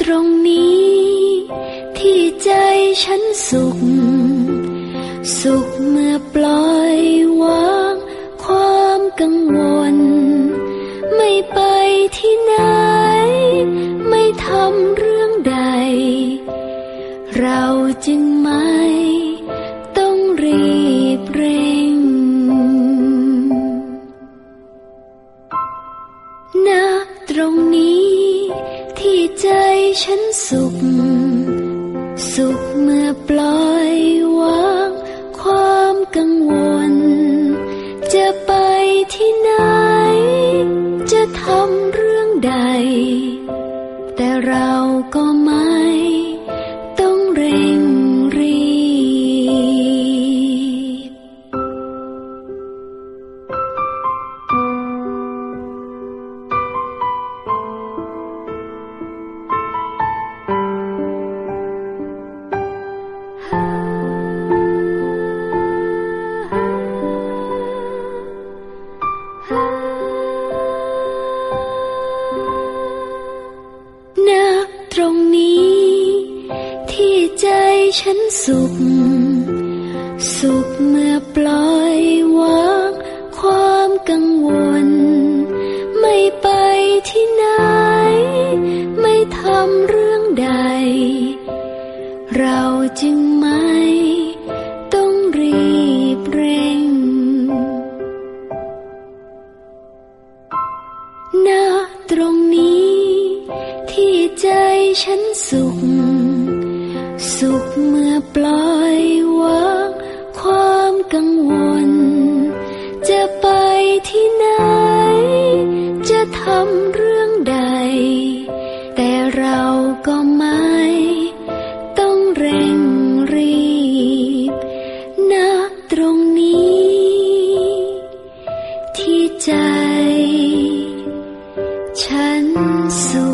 ตรงนี้ ที่ใจฉันสุข สุขเมื่อปล่อยวางความกังวล ไม่ไปที่ไหน ไม่ทำเรื่องใด เราจึงไม่ต้องรีบเร่งณตรงนี้ ที่ใจฉันสุข สุขเมื่อปล่อยวางความกังวล จะไปที่ไหน จะทำเรื่องใด แต่เราก็ไม่ ตรงนี้ ที่ใจฉันสุข สุขเมื่อปล่อยวางความกังวล ไม่ไปที่ไหน ไม่ทำเรื่องใด เราจึงไม่ต้องรีบเร่งณตรงนี้ ที่ใจฉันสุข สุขเมื่อปล่อยวางความกังวล จะไปที่ไหน จะทำเรื่องใด แต่เราก็ไม่ ต้องเร่งรีบนะตรงนี้ ที่ใจ ฉันสุข